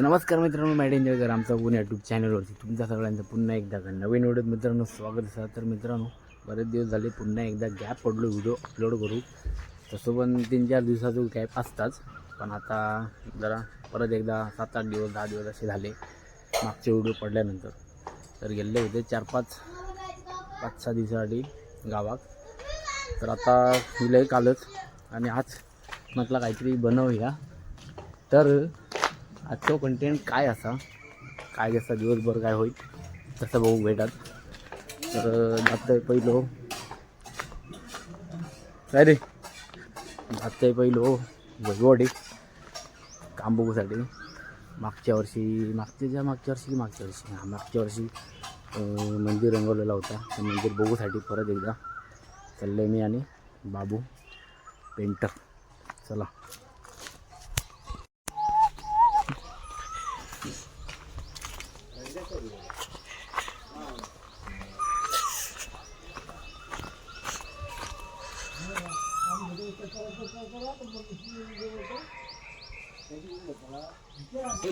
नमस्कार मित्रांनो मॅड एन्जॉयकर आमचा पुणे यूट्यूब चॅनलवरती तुमच्या सगळ्यांचं पुन्हा एकदा नवीन व्हिडिओत मित्रांनो स्वागत असा तर मित्रांनो बरेच दिवस झाले पुन्हा एकदा गॅप पडलो व्हिडिओ अपलोड करू. तसं पण तीन चार दिवसाचं गॅप असताच पण आता जरा परत एकदा सात आठ दिवस दहा दिवस असे झाले मागचे व्हिडिओ पडल्यानंतर. तर गेले होते चार पाच पाच सहा दिवसासाठी गावात. तर आता गेलं कालच आणि आज म्हटलं काहीतरी बनवूया. तर आजचं कंटेंट काय असा? काय जसं दिवसभर काय होईल तसं बघू भेटात. तर जातं पहिलो. काय रे? जातं पहिलो. वैवडे काम बघूसाठी. मागच्या वर्षी मागच्या मागच्या वर्षी की मागच्या वर्षी? हां मागच्या वर्षी मंदिर रंगवलेला होता. ते मंदिर बघूसाठी परत एकदा चाललं मी आणि बाबू पेंटर. चला.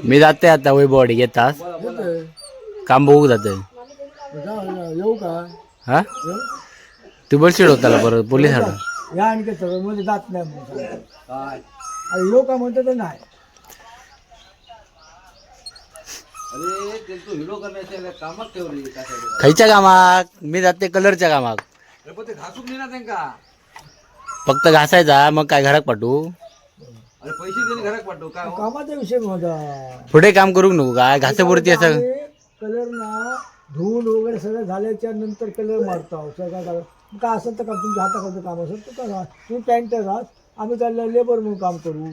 मी जाते आता वैभववाडी घेतास. काम बघू जाते येऊ का? हा? तू बसशील होताला बरं पोलीस हाडा या आणि सगळं मध्ये जात नाही म्हणून सांगा. अरे येऊ का म्हणतो तर नाही. खयच्या कामाक मी जाते कलरच्या कामाक फक्त घासायचा मग काय घरात पाठवू? कामाचा विषय माझा. पुढे काम करू नको काय घासापुरती असं? कलर ना धुवून वगैरे सगळं झाल्याच्यानंतर कलर मारतो सगळं कलर काय असं तर का तुमच्या हाताकडचं काम असेल तर करा. तुम्ही पेंटर राहत आम्ही त्याला लेबर म्हणून काम करू.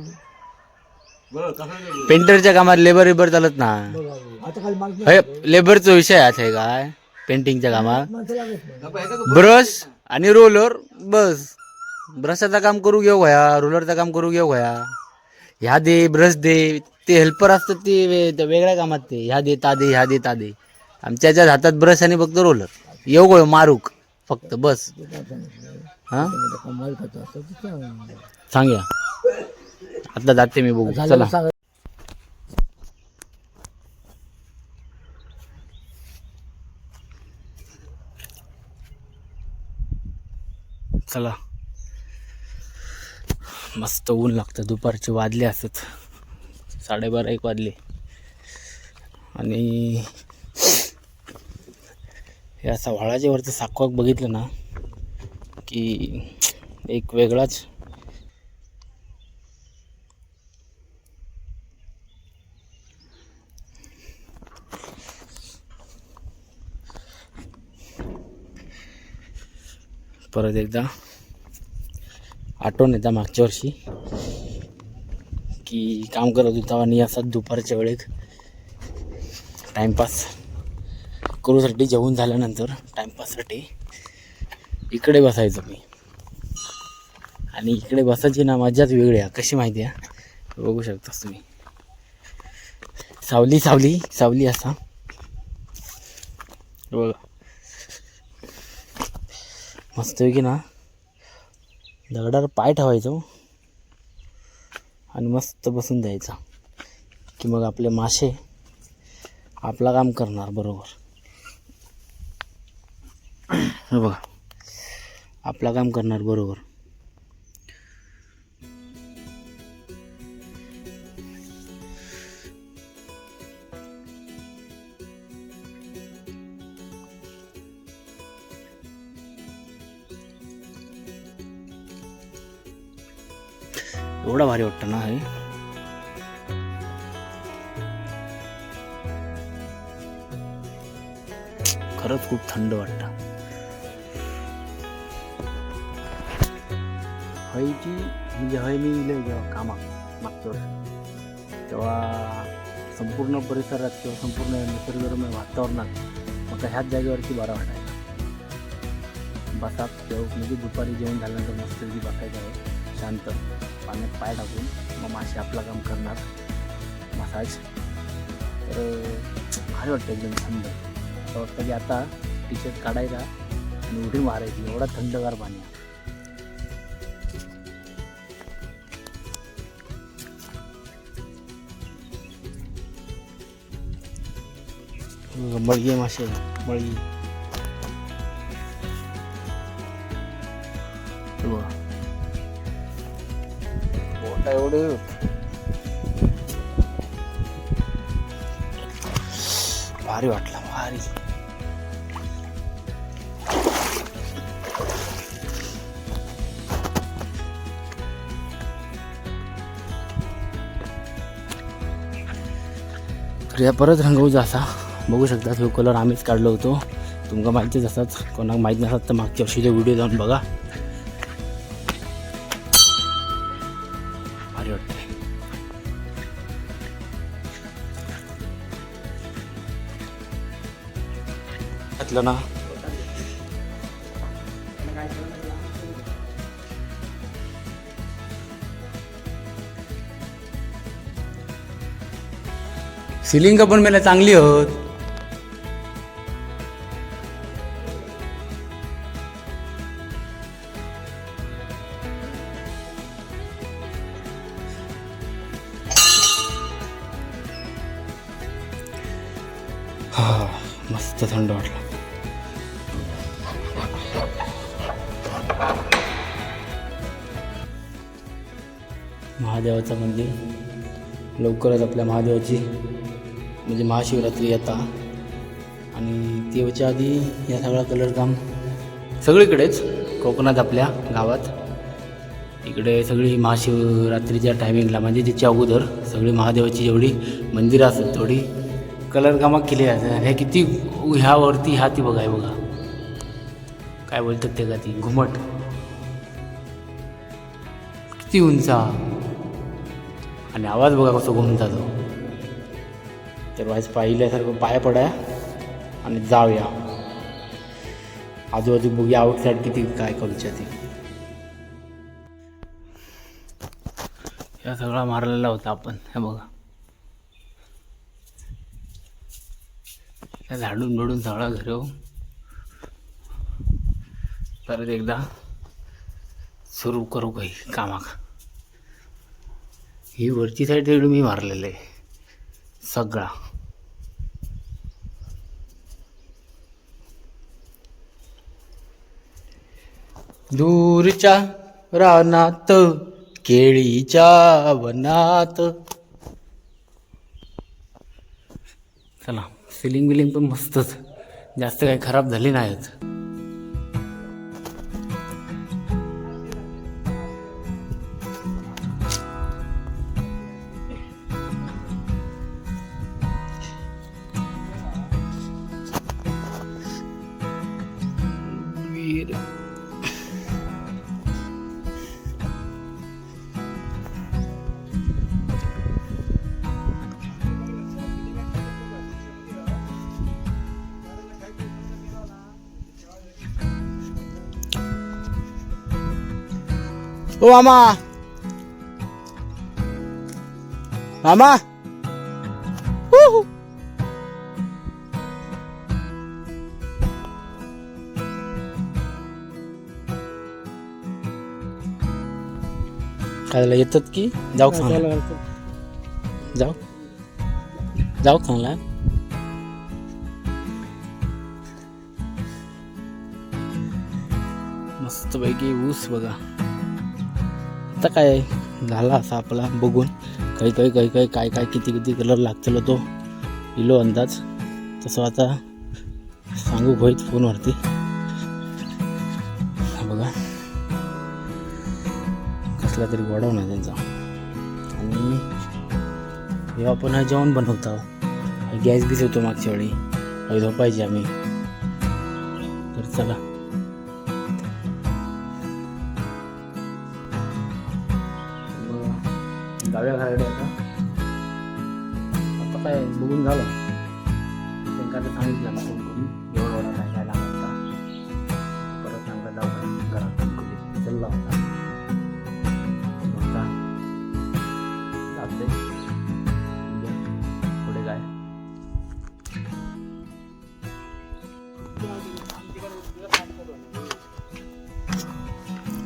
पेंटरच्या कामात लेबर बिबर चालत ना. बघा आता खाली मागणी हे लेबरचा विषय आहे काय? पेंटिंगच्या कामात. माणसं लागत नाही. ब्रश आणि रोलर बस. ब्रशाचं काम करू घेऊ घ्या रोलरचं काम करू घेऊ घ्या ह्या दे ब्रश दे ते हेल्पर असतात ते वे- वेगळ्या कामात ते. ह्या दे ता दे ह्या दे ता दे. आमच्या ह्याच्यात हातात ब्रश आणि फक्त रोलर येऊ मारूक. फक्त बस. हा? कमाल असं. सांग्या आता जाते मी बघू. झालं चला. सांगा. चला. मस्त ऊन लागतं दुपारचे वाजले असत. साडेबारा एक वाजले. आणि हे असा व्हाळाच्या वरचं साकवाक बघितलं ना की एक वेगळाच परत एकदा आठवण येतं मागच्या वर्षी. की काम करत होता आणि असं दुपारच्या वेळेत टाईमपास करूसाठी जेवून झाल्यानंतर टाईमपाससाठी इकडे बसायचो मी. आणि इकडे बसायची ना मजाच वेगळी आहे. कशी माहिती आहे? बघू शकतास तुम्ही. सावली सावली सावली असा. बघा. मस्त आहे की ना? दगडावर पाय ठेवायचो आणि मस्त बसून द्यायचा की मग आपले मासे आपला काम करणार बरोबर. हे बघा. आपला काम करणार बरोबर. एवढा भारी वाटतं ना हे. खरंच खूप थंड वाटतं. हयची म्हणजे हय मी इले जेव्हा कामा मागच्या वर्षी तेव्हा संपूर्ण परिसरात किंवा संपूर्ण निसर्गरम्य वातावरणात मग ह्याच जागेवरती बरा वाटायचा. बसात किंवा म्हणजे दुपारी जेवण झाल्यानंतर मस्त बसायचं आहे. शांत पाण्यात पाय टाकून मग मासे आपलं काम करणार. मसाज. तर भारी वाटतं एकदम थंड. असं वाटतं की आता टी शर्ट काढायचा आणि उडी मारायची. एवढा थंडगार पाणी. मळगी मासे. मळगी. आता एवढे भारी वाटला भारी. तर या परत रंगवूचा जसा बघू शकता तो कलर आम्हीच काढलो होतो. तुमका माहितीच असतात कोणाक माहीत नसत तर मागच्या वर्षीचे व्हिडिओ जाऊन बघा. घेतलं ना. सिलिंग पण मला चांगली होत. हा मस्त थंड वाटलं. महादेवाचं मंदिर. लवकरच आपल्या महादेवाची म्हणजे महाशिवरात्री येता आणि तेवच्या आधी या सगळा कलर काम सगळीकडेच. कोकणात आपल्या गावात. इकडे सगळी महाशिवरात्रीच्या टायमिंगला म्हणजे तिच्या अगोदर सगळी महादेवाची जेवढी मंदिरं असतात तेवढी कलरकामा केली जातात हे किती ह्यावरती ह्या ती बघाय बघा. काय बोलतात ते का ती? घुमट. किती उंचा. आणि आवाज बघा कसं घुमता तो तर वाईज पाहिल्यासारखं पाया पडाय आणि जाऊया. आजूबाजू बघूया आउटसाईड किती काय करूच्या ती. या सगळा मारलेला होता आपण हे बघा. या झाडून बिडून सगळा घर हो. परत एकदा सुरू करू काही कामाक ही वरची साईड तेवढी मी मारलेलं आहे. सगळा. दूरच्या रानात केळीच्या वनात. चला सिलिंग बिलिंग पण मस्तच. जास्त काही खराब झाली नाहीत. ओ मामा. मामा. खायला येतात की? जाऊ सांगला जाऊ. जाऊ सांगला मस्तपैकी ऊस बघा. आता काय झाला असा आपला बघून. काही काही काही काही काय काय किती किती कलर लागतलो तो. इलो अंदाज. तसं आता सांगू होईत फोनवरती. बघा. कसला तरी गोडाव ना त्यांचा. आणि हे आपण हा जेवण बनवतो. गॅस बीस होतो मागच्या वेळी. हवी झोपायची आम्ही. तर चला. बघून झालं. त्यांना आता सांगितलं ना फोन करून? एवढं एवढं काय लागतं परत सांगा जाऊ घरात होता. आता जाते उद्या पुढे काय?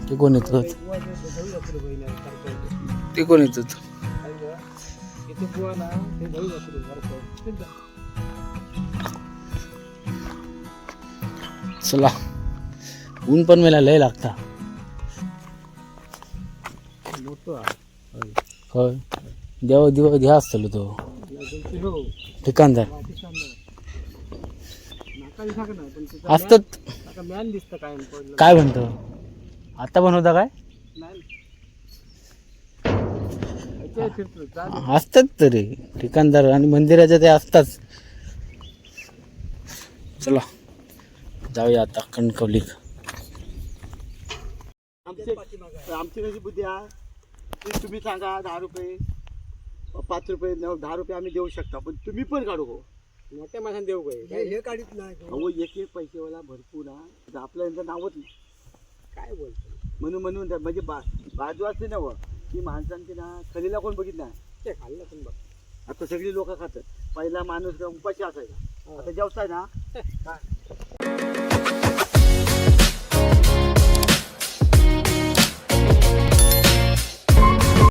ते कोण येतात? ते कोण येतात? किंवा ना ते जाऊ जातो चला. ऊन पण मला लय लागता. होय. देव देव घ्या असतलो तो. ठिकाणदार. असतात. काय म्हणतो? आता बनवता काय? असतात तरी. ठिकाणदार आणि मंदिराच्या ते असतात चला. जाऊया आता कणकवली आमची कशी बुद्धी आहे? तुम्ही सांगा दहा रुपये. पाच रुपये नऊ दहा रुपये आम्ही देऊ शकता पण तुम्ही पण काढू हो मोठ्या माणसाने देऊ काय हे काढीत नाही अहो एक एक पैसेवाला भरपूर हा आपल्या यांचं नावच नाही. काय बोलतो? म्हणून म्हणून म्हणजे बा बाजू असते ना ती माणसांची ना खलीला कोण बघितलं ते खाल्लं पण बघ. आता सगळी लोक खातात. पहिला माणूस का उपाशी असायचा. आता जेवताय ना?